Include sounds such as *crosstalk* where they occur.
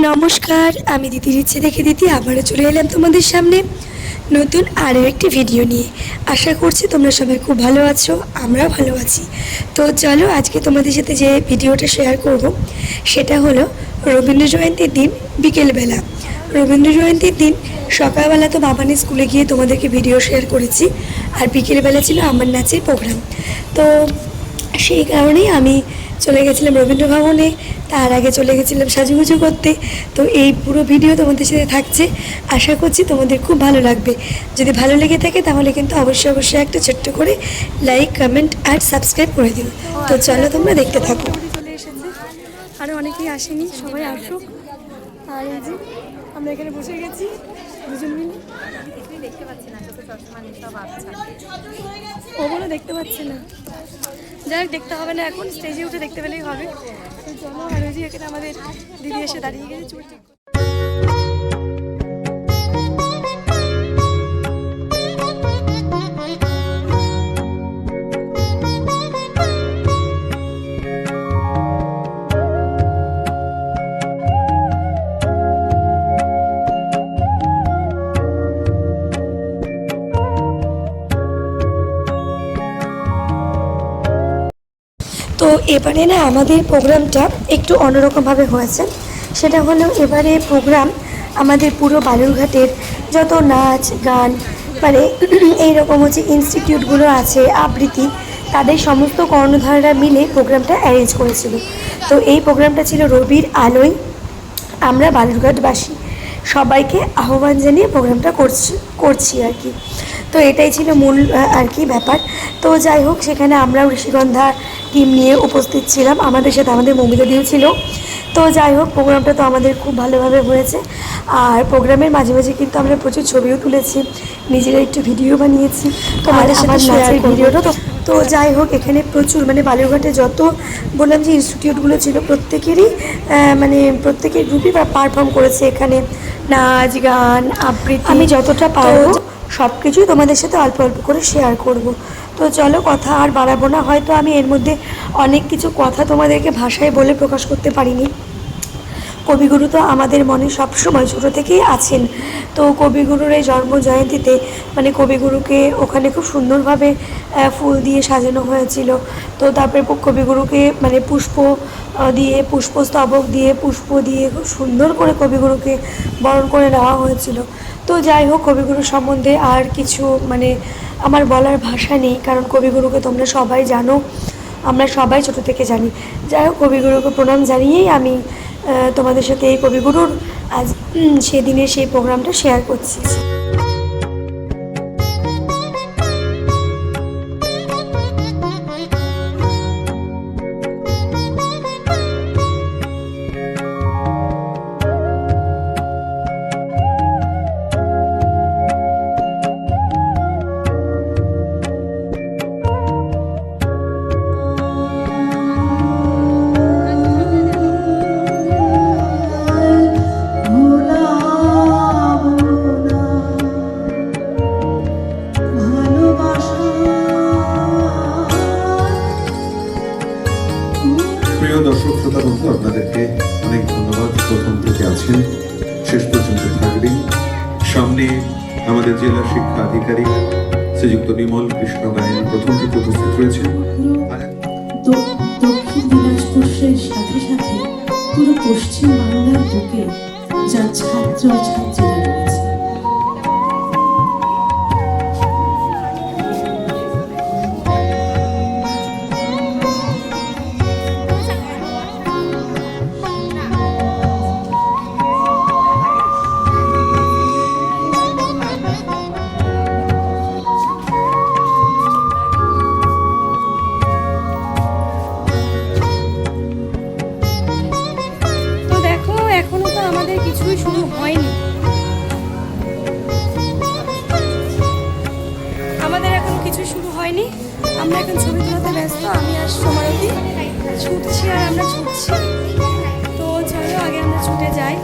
নমস্কার, আমি দিদির ইচ্ছে দেখে দিদি, আবারও চলে এলাম তোমাদের সামনে নতুন আরও একটি ভিডিও নিয়ে। আশা করছি তোমরা সবাই খুব ভালো আছো, আমরাও ভালো আছি। তো চলো আজকে তোমাদের সাথে যে ভিডিওটা শেয়ার করব, সেটা হলো রবীন্দ্র জয়ন্তীর দিন বিকেলবেলা। রবীন্দ্র জয়ন্তীর দিন সকালবেলা তো বাবানি স্কুলে গিয়ে তোমাদেরকে ভিডিও শেয়ার করেছি, আর বিকেলবেলা ছিল আমার নাচের প্রোগ্রাম তো সেই কারণেই আমি চলে গেছিলাম রবীন্দ্র ভবনে তার আগে চলে গেছিলাম সাজুগুজু করতে। তো এই পুরো ভিডিও তোমাদের সাথে থাকছে। আশা করছি তোমাদের খুব ভালো লাগবে। যদি ভালো লেগে থাকে তাহলে কিন্তু অবশ্যই অবশ্যই একটা ছোট্ট করে লাইক কমেন্ট আর সাবস্ক্রাইব করে দিও। তো চলো তোমরা দেখতে থাকো। চলে এসেছে অনেকেই আসেনি, সবাই আসুক। আর এই যে আমরা এখানে বসে গেছি, দুজন মিলে। দেখতে পাচ্ছি না সব ওগুলো দেখতে পাচ্ছি না। যাই দেখতে হবে না এখন। স্টেজে উঠে দেখতে পেলেই হবে। চলো আর ওই যে এখানে আমাদের দিদি এসে দাঁড়িয়ে গেছে, চুল এবারে না আমাদের প্রোগ্রামটা একটু অন্যরকমভাবে হয়েছে। সেটা হলো এবারে প্রোগ্রাম আমাদের পুরো বালুরঘাটের যত নাচ, গান মানে *clears throat* এই রকম হচ্ছে ইনস্টিটিউটগুলো আছে, আবৃত্তি, তাদের সমস্ত কর্ণধাররা মিলে প্রোগ্রামটা অ্যারেঞ্জ করেছিল। তো এই প্রোগ্রামটা ছিল রবির আলোয় আমরা বালুরঘাটবাসী সবাইকে আহ্বান জানিয়ে প্রোগ্রামটা করছি করছি আর কি। তো এটাই ছিল মূল আর কি ব্যাপার। তো যাই হোক সেখানে আমরাও ঋষিগন্ধা টিম নিয়ে উপস্থিত ছিলাম। আমাদের সাথে আমাদের মমিতা দিও ছিল। তো যাই হোক প্রোগ্রামটা তো আমাদের খুব ভালোভাবে হয়েছে। আর প্রোগ্রামের মাঝে মাঝে কিন্তু আমরা প্রচুর ছবিও তুলেছি। নিজেরা একটু ভিডিও বানিয়েছি। তোমাদের সাথে শেয়ার ভিডিওটা তো তো যাই হোক এখানে প্রচুর মানে বালুরঘাটে যত বললাম যে ইনস্টিটিউটগুলো ছিল প্রত্যেকেরই মানে প্রত্যেকের গ্রুপই পারফর্ম করেছে এখানে। নাচ গান আবৃত্তি। আমি যতটা পারব সব কিছুই তোমাদের সাথে অল্প অল্প করে শেয়ার করব। তো চলো কথা আর বাড়াবো না, হয়তো আমি এর মধ্যে অনেক কিছু কথা তোমাদেরকে ভাষায় বলে প্রকাশ করতে পারিনি। কবিগুরু তো আমাদের মনে সবসময় ছোটো থেকেই আছেন। তো কবিগুরুর এই জন্ম জয়ন্তীতে মানে কবিগুরুকে ওখানে খুব সুন্দরভাবে ফুল দিয়ে সাজানো হয়েছিল। তো তারপরে কবিগুরুকে মানে পুষ্প দিয়ে, পুষ্পস্তবক দিয়ে, পুষ্প দিয়ে খুব সুন্দর করে কবিগুরুকে বরণ করে নেওয়া হয়েছিল। তো যাই হোক, কবিগুরু সম্বন্ধে আর কিছু মানে আমার বলার ভাষা নেই, কারণ কবিগুরুকে তোমরা সবাই জানো, আমরা সবাই ছোট থেকে জানি। যাই হোক, কবিগুরুকে প্রণাম জানিয়েই আমি তোমাদের সাথে এই কবিগুরুর আজ সেদিনে সেই প্রোগ্রামটা শেয়ার করছি। আমাদের জেলা শিক্ষা আধিকারিক শ্রীযুক্ত বিমল কৃষ্ণ গায়ন প্রথম থেকে উপস্থিত রয়েছেন। দক্ষিণ দিনাজপুরের সাথে সাথে পুরো পশ্চিম বাংলার বুকে যা ছাত্র ছাত্রীরা রয়েছে। এখন ছবি তোলাতে ব্যস্ত, আমি আর সমারতি ছুটছি আর আমরা ছুটছি। তো চলো, আগে আমরা ছুটে যাই।